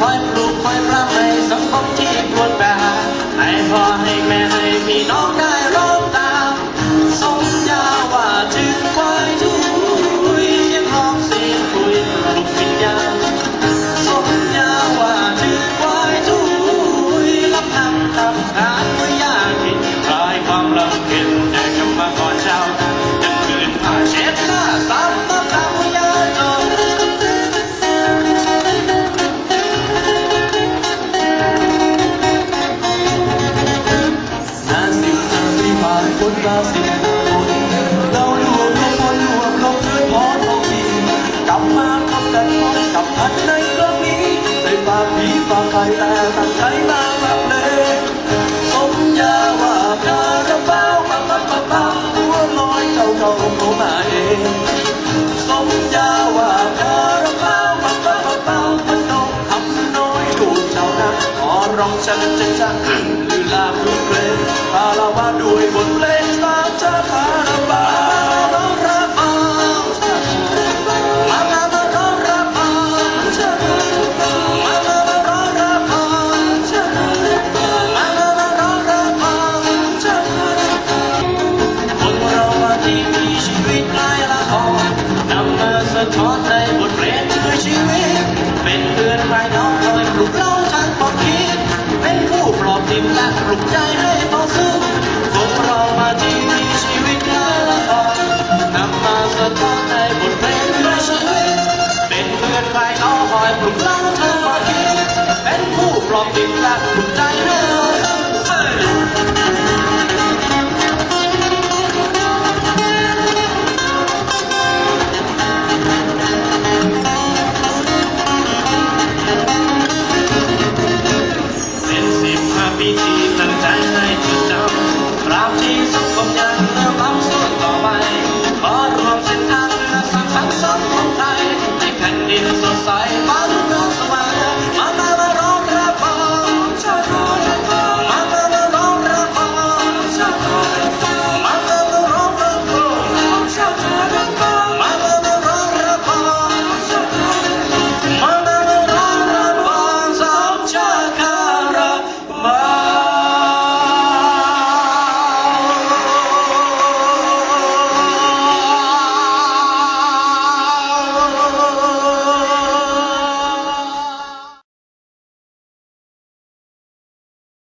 คอยปลูกคอยปลาบในสังคมที่ปวดแบบให้พ่อให้แม่ให้พี่น้องได้ร้องตามสมยาว่าถึงควายถุยยังร้องเสียงคุยปลุกวิญญาณสมยาว่าถึงควายถุยรับน้ำตำตา สิบที่ผ่านพ้นมาสิบคนเรารวมรวมคนวงด้วยพอทองดีกลับมาพบกันพบกับพันในครั้งนี้ใจฝากผีฝากใครแต่ตั้งใจมาเลยสมยาว่าคาราบาวมาปัดปัดปัดตัวลอยเจ้าเก่าเข้มาเองสมยาว่าคาราบาวมาปัดปัดปัดมัน้อทำน้อดูเจ้านะขร้องฉันจะจัง งคาราวาด้วยบทเพลงสาวเจ้าคาราบาวร้องรับมามามามาร้องรับมาเชิญมามามาร้องรับมาเชิญมามามาร้องรับมาเชิญคนเรามาที่มีชีวิตลายละครนำมาสะท้อนในบทเพลงคือชีวิต เป็นเพื่อนภายน้องคอ จิ้มและปลุกใจให้เบาซึ้งคนเรามาที่มีชีวิตหลายละครนำมาสะท้อนในบทเพลงคือชีวิตเป็นเพื่อนใครเอาหอยปลุกเล่าเธอมาคิดเป็นผู้ปลอบทิมและปลุก วิธีตั้งใจให้จดจำปราบที่สัของยัง